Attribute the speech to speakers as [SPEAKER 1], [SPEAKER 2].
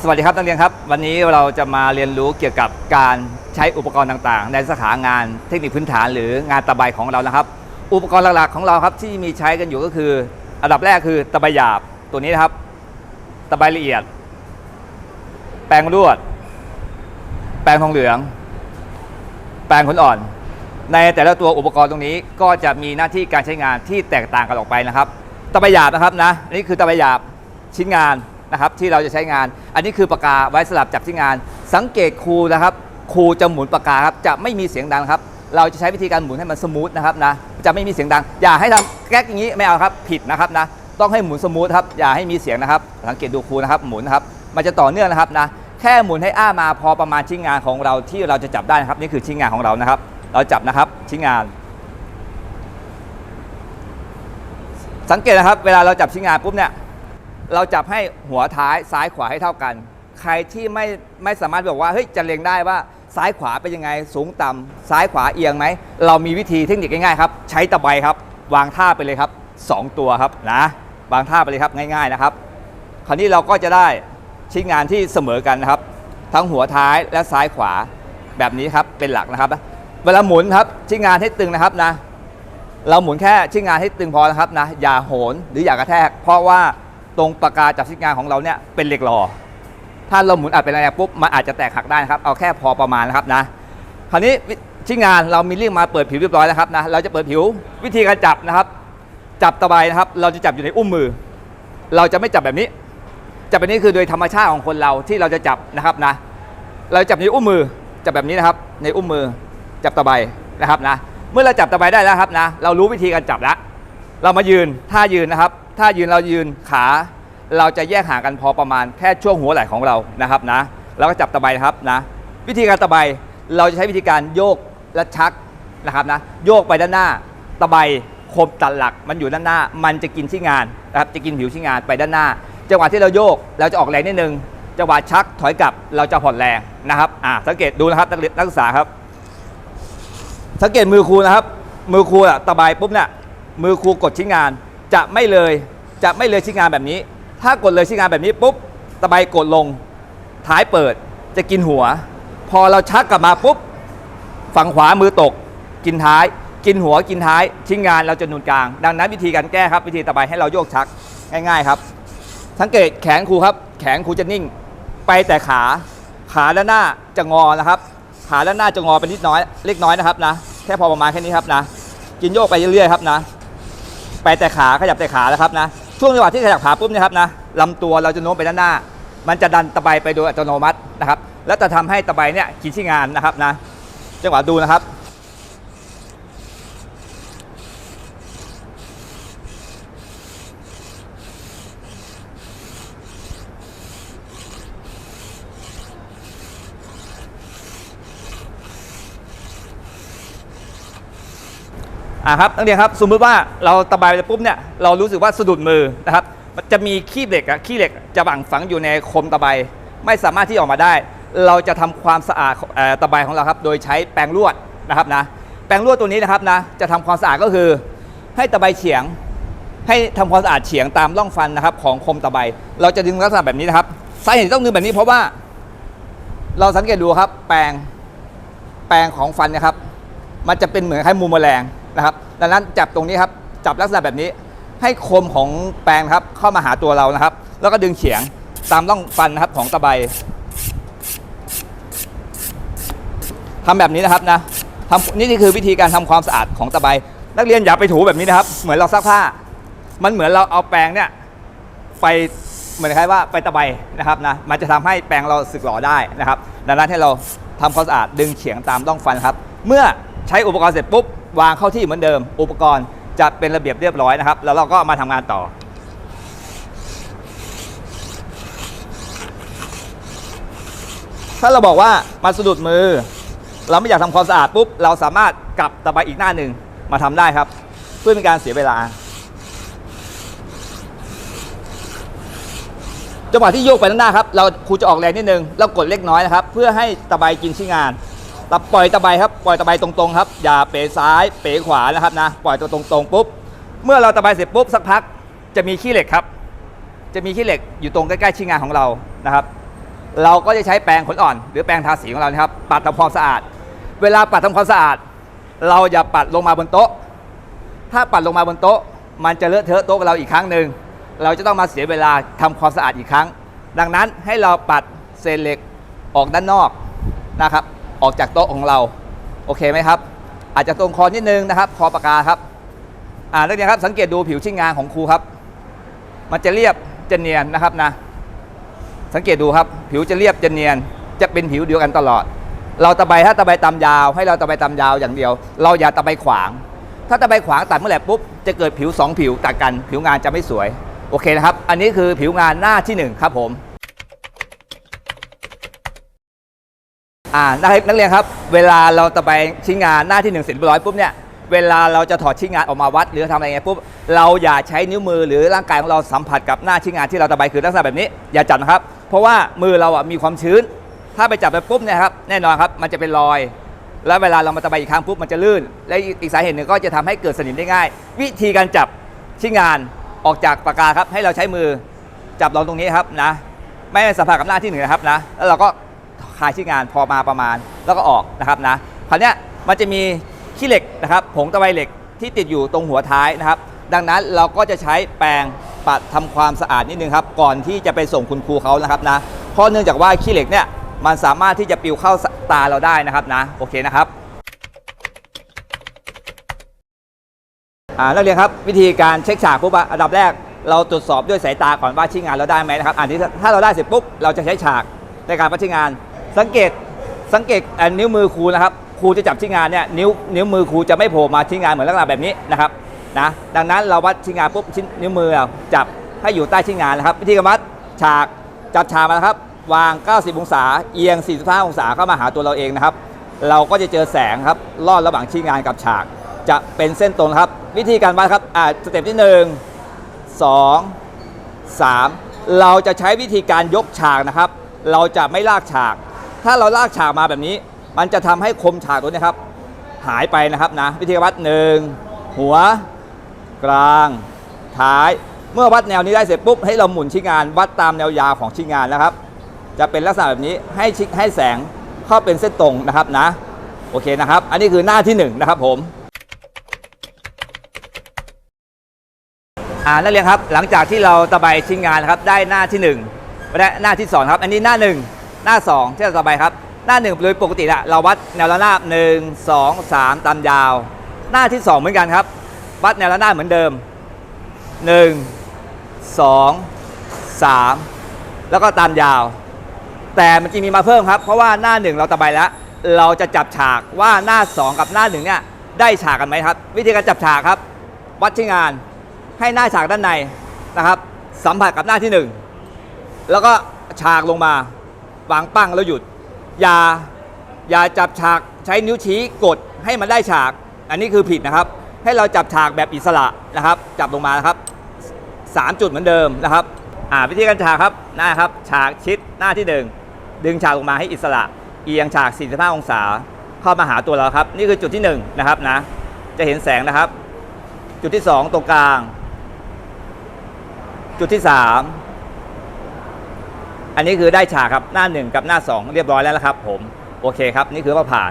[SPEAKER 1] สวัสดีครับนักเรียนครับ วันนี้เราจะมาเรียนรู้เกี่ยวกับการใช้อุปกรณ์ต่างๆ ในสาขางานเทคนิคพื้นฐาน หรืองานตะไบของเรานะครับ อุปกรณ์หลักๆของเราครับที่มีใช้กันอยู่ก็คืออันดับแรกคือตะไบหยาบตัวนี้นะครับ ตะไบละเอียด แปรงลวด แปรงทองเหลือง แปรงขนอ่อน ในแต่ละตัวอุปกรณ์ตรงนี้ก็จะมีหน้าที่การใช้งานที่แตกต่างกันออกไปนะครับ ตะไบหยาบนะครับนะนี่คือตะไบหยาบชิ้นงาน นะครับที่เราจะใช้งาน อันนี้คือปากกาไว้สลับจับชิ้นงาน สังเกตครูนะครับครูจะหมุนปากกาครับจะไม่มีเสียงดังครับเราจะใช้วิธีการหมุนให้มันสมูทนะครับนะจะไม่มีเสียงดัง อย่าให้ทำแก๊กอย่างนี้ไม่เอาครับผิดนะครับนะต้องให้หมุนสมูทครับอย่าให้มีเสียงนะครับ สังเกตดูครูนะครับหมุนครับมันจะต่อเนื่องนะครับนะแค่หมุนให้อ้ามาพอประมาณชิ้นงานของเราที่เราจะจับได้นะครับ นี่คือชิ้นงานของเรานะครับ เราจับนะครับชิ้นงาน สังเกตนะครับ เวลาเราจับชิ้นงานปุ๊บเนี่ย เราจับให้หัวท้ายซ้ายขวาให้เท่ากัน ใครที่ไม่ไม่สามารถบอกว่าเฮ้ยจะเล็งได้ว่าซ้ายขวาเป็นยังไง สูงต่ำซ้ายขวาเอียงไหม เรามีวิธีเทคนิคง่ายๆครับ ใช้ตะไบครับ วางท่าไปเลยครับสองตัวครับนะวางท่าไปเลยครับง่ายๆนะครับ คราวนี้เราก็จะได้ชิ้นงานที่เสมอกันนะครับ ทั้งหัวท้ายและซ้ายขวาแบบนี้ครับเป็นหลักนะครับ เวลาหมุนครับชิ้นงานให้ตึงนะครับนะ เราหมุนแค่ชิ้นงานให้ตึงพอนะครับนะอย่าโหนหรืออย่ากระแทก เพราะว่า ตรงปากกาจับชิ้นงานของเราเนี่ยเป็นเหล็กหล่อถ้าเราหมุนอัดเป็นแรงปุ๊บมันอาจจะแตกหักได้นะครับเอาแค่พอประมาณนะครับนะคราวนี้ชิ้นงานเรามีเรื่องมาเปิดผิวเรียบร้อยแล้วครับนะเราจะเปิดผิววิธีการจับนะครับ จับตะไบนะครับ เราจะจับอยู่ในอุ้มมือ เราจะไม่จับแบบนี้ จับแบบนี้คือโดยธรรมชาติของคนเราที่เราจะจับนะครับนะ เราจับในอุ้มมือจับแบบนี้นะครับ ในอุ้มมือจับตะไบนะครับนะ เมื่อเราจับตะไบได้แล้วครับนะ เรารู้วิธีการจับแล้วเรามายืนท่ายืนนะครับ ท่ายืนเรายืนขา เราจะแยกห่างกันพอประมาณแค่ช่วงหัวไหล่ของเรานะครับนะเราก็จับตะไบนะครับนะวิธีการตะไบเราจะใช้วิธีการโยกและชักนะครับนะโยกไปด้านหน้า ตะไบคมตัดหลักมันอยู่ด้านหน้า มันจะกินที่งานนะครับจะกินผิวที่งานไปด้านหน้า จังหวะที่เราโยกเราจะออกแรงนิดนึงจังหวะชักถอยกลับเราจะผ่อนแรงนะครับอ่าสังเกตดูนะครับนักเรียนนักศึกษาครับ สังเกตมือครูนะครับ มือครูอะตะไบปุ๊บเนี่ยมือครูกดชิ้นงาน จะไม่เลยจะไม่เลยชิ้นงานแบบนี้ ถ้ากดเลยชิ้นงานแบบนี้ปุ๊บตะไบกดลงท้ายเปิดจะกินหัว พอเราชักกลับมาปุ๊บฝั่งขวามือตก กินท้าย กินหัวกินท้าย ชิ้นงานเราจะนุนกลาง ดังนั้นวิธีการแก้ครับวิธีตะไบให้เราโยกชักง่าย ๆครับ สังเกตแขนครูครับ แขนครูจะนิ่ง ไปแต่ขาขาด้านหน้าจะงอนะครับ ขาด้านหน้าจะงอไปนิดน้อยเล็กน้อยนะครับนะแค่พอประมาณแค่นี้ครับนะ กินโยกไปเรื่อยๆครับนะ ไปแต่ขาขยับแต่ขาแล้วครับนะช่วงจังหวะที่ขยับขาปุ๊บเนะครับนะลำตัวเราจะโน้มไปด้านหน้า มันจะดันตะไบไปโดยอัตโนมัตินะครับ แล้วจะทำให้ตะไบเนี่ยกินที่งานนะครับนะจังหวะดูนะครับ อ่าครับนักเรียนครับสมมติว่าเราตะไบไปปุ๊บเนี่ยเรารู้สึกว่าสะดุดมือนะครับจะมีขี้เหล็กอะขี้เหล็กจะฝังฝังอยู่ในคมตะไบไม่สามารถที่ออกมาได้ เราจะทำความสะอาดตะไบของเราครับ โดยใช้แปรงลวดนะครับนะแปรงลวดตัวนี้นะครับนะจะทำความสะอาดก็คือ ให้ตะไบเฉียง ให้ทำความสะอาดเฉียงตามร่องฟันนะครับ ของคมตะไบเราจะดึงลักษณะแบบนี้นะครับสาเหตุที่ต้องดึงแบบนี้เพราะว่า เราสังเกตดูครับ แปรงแปรงของฟันนะครับ มันจะเป็นเหมือนคล้ายมูมแมลง นะครับ ดังนั้นจับตรงนี้ครับ จับลักษณะแบบนี้ ให้คมของแปรงครับเข้ามาหาตัวเรานะครับ แล้วก็ดึงเฉียงตามร่องฟันนะครับของตะไบทำแบบนี้นะครับนะทำนี่คือวิธีการทำความสะอาดของตะไบนักเรียนอย่าไปถูแบบนี้นะครับ เหมือนเราซักผ้า มันเหมือนเราเอาแปรงเนี่ยไปเหมือนคล้ายว่าไปตะไบนะครับนะมันจะทำให้แปรงเราสึกหรอได้นะครับ ดังนั้นให้เราทำความสะอาดดึงเฉียงตามร่องฟันครับ เมื่อใช้อุปกรณ์เสร็จปุ๊บ วางเข้าที่เหมือนเดิม อุปกรณ์จะเป็นระเบียบเรียบร้อยนะครับ แล้วเราก็มาทำงานต่อ ถ้าเราบอกว่ามันสะดุดมือ เราไม่อยากทำความสะอาดปุ๊บ เราสามารถกลับตะไบอีกหน้าหนึ่งมาทำได้ครับ เพื่อเป็นการเสียเวลาจังหวะที่โยกไปด้านหน้าครับเราครูจะออกแรงนิดนึงแล้วกดเล็กน้อยนะครับ เพื่อให้ตะไบกินชิ้นงาน ตะปล่อยตะไบครับปล่อยตะไบตรงๆครับอย่าเป๋ซ้ายเป๋ขวานะครับนะปล่อยตัวตรงๆปุ๊บเมื่อเราตะไบเสร็จปุ๊บสักพักจะมีขี้เหล็กครับ จะมีขี้เหล็กอยู่ตรงใกล้ๆชิ้นงานของเรานะครับ เราก็จะใช้แปรงขนอ่อน หรือแปรงทาสีของเรานะครับปัดทำความสะอาด เวลาปัดทำความสะอาด เราอย่าปัดลงมาบนโต๊ะ ถ้าปัดลงมาบนโต๊ะ มันจะเลอะเทอะโต๊ะเราอีกครั้งหนึ่งเราจะต้องมาเสียเวลาทำความสะอาดอีกครั้ง ดังนั้นให้เราปัดเศษเหล็กออกด้านนอกนะครับ ออกจากโต๊ะของเรา โอเคไหมครับ อาจจะตรงคอนิดนึงนะครับคอปากกาครับอ่านักเรียนครับสังเกตดูผิวชิ้นงานของครูครับ มันจะเรียบจะเนียนนะครับนะ สังเกตดูครับ ผิวจะเรียบจะเนียน จะเป็นผิวเดียวกันตลอด เราตะไบถ้าตะไบตามยาว ให้เราตะไบตามยาวอย่างเดียว เราอย่าตะไบขวาง ถ้าตะไบขวางตัดเมื่อไหร่ปุ๊บจะเกิดผิวสองผิวตัดกัน ผิวงานจะไม่สวยโอเคนะครับ อันนี้คือผิวงานหน้าที่หนึ่งครับผม อ่านักนักเรียนครับ เวลาเราตะไบชิ้นงานหน้าที่หนึ่งเสร็จเรียบร้อยปุ๊บเนี่ยเวลาเราจะถอดชิ้นงานออกมาวัดหรือทำอะไรเงี้ยปุ๊บเราอย่าใช้นิ้วมือหรือร่างกายของเราสัมผัสกับหน้าชิ้นงานที่เราตะไบคือลักษณะแบบนี้อย่าจับนะครับ เพราะว่ามือเราอะมีความชื้น ถ้าไปจับไปปุ๊บเนี่ยครับแน่นอนครับมันจะเป็นรอย แล้วเวลาเรามาตะไบอีกครั้งปุ๊บมันจะลื่น และอีกสาเหตุหนึ่งก็จะทำให้เกิดสนิมได้ง่าย วิธีการจับชิ้นงานออกจากปากกาครับให้เราใช้มือจับลงตรงนี้ครับนะ ไม่ให้สัมผัสกับหน้าที่หนึ่งนะครับนะแล้วเราก็ คลายชิ้นงานพอมาประมาณแล้วก็ออกนะครับนะคราวนี้มันจะมีขี้เหล็กนะครับผงตะไบเหล็กที่ติดอยู่ตรงหัวท้ายนะครับ ดังนั้นเราก็จะใช้แปรงปัดทำความสะอาดนิดนึงครับก่อนที่จะไปส่งคุณครูเขานะครับนะเพราะเนื่องจากว่าขี้เหล็กเนี่ยมันสามารถที่จะปิวเข้าตาเราได้นะครับนะโอเคนะครับอ่านักเรียนครับวิธีการเช็คฉากปุ๊บอะอันดับแรก เราตรวจสอบด้วยสายตาก่อนว่าชิ้นงานเราได้ไหมนะครับอันนี้ถ้าเราได้เสร็จปุ๊บเราจะใช้ฉากในการวัดชิ้นงาน สังเกตสังเกตอนิ้วมือครูนะครับครูจะจับชิ้นงานเนี่ยนิ้วนิ้วมือครูจะไม่โผล่มาชิ้นงานเหมือนลักษณะแบบนี้นะครับนะดังนั้นเราวัดชิ้นงานปุ๊บชิ้นนิ้วมือเราจับให้อยู่ใต้ชิ้นงานนะครับวิธีการวัดฉากจับฉากมานะครับ วาง 90 องศา เอียง 45 องศาเข้ามาหาตัวเราเองนะครับ เราก็จะเจอแสงครับลอดระหว่างชิ้นงานกับฉาก จะเป็นเส้นตรงครับ วิธีการวัดครับอ่าสเต็ปที่ 1 2 3 เราจะใช้วิธีการยกฉากนะครับ เราจะไม่ลากฉาก ถ้าเราลากฉากมาแบบนี้ มันจะทำให้คมฉากตัวนี้ครับ หายไปนะครับนะวิธีวัด1หัว กลาง ท้าย เมื่อวัดแนวนี้ได้เสร็จปุ๊บให้เราหมุนชิ้นงาน วัดตามแนวยาวของชิ้นงานนะครับ จะเป็นลักษณะแบบนี้ให้ชิให้แสงเข้าเป็นเส้นตรงนะครับนะ โอเคนะครับ อันนี้คือหน้าที่หนึ่งนะครับผมอ่านักเรียนครับหลังจากที่เราตะไบชิ้นงานครับได้หน้าที่ 1 และหน้าที่2ครับ อันนี้หน้า 1 หน้า2ที่เราตะไบครับ หน้า 1 โดยปกติละเราวัดแนวระนาบ 1 2 3 ตามยาว หน้าที่ 2 เหมือนกันครับ วัดแนวระนาบเหมือนเดิม 1 2 3 แล้วก็ตามยาว แต่มันจะมีมาเพิ่มครับ เพราะว่าหน้า 1 เราตะไบแล้ว เราจะจับฉากว่าหน้า 2 กับหน้า1เนี่ยได้ฉากกันไหมครับ วิธีการจับฉากครับ วัดชิ้นงานให้หน้าฉากด้านในนะครับ สัมผัสกับหน้าที่ 1 แล้วก็ฉากลงมา วางปั้งแล้วหยุด อย่าอย่าจับฉากใช้นิ้วชี้กดให้มันได้ฉาก อันนี้คือผิดนะครับ ให้เราจับฉากแบบอิสระนะครับ จับลงมานะครับ 3 จุดเหมือนเดิมนะครับอ่าวิธีการฉากครับหน้าครับฉากชิดหน้าที่ 1 ดึงฉากลงมาให้อิสระ เอียงฉาก 45 องศา เข้ามาหาตัวเราครับ นี่คือจุดที่ 1 นะครับนะ จะเห็นแสงนะครับ จุดที่ 2 ตรงกลาง จุดที่ 3 อันนี้คือได้ฉากครับหน้า 1 กับหน้า 2 เรียบร้อยแล้วนะครับผมโอเคครับนี่คือว่าผ่าน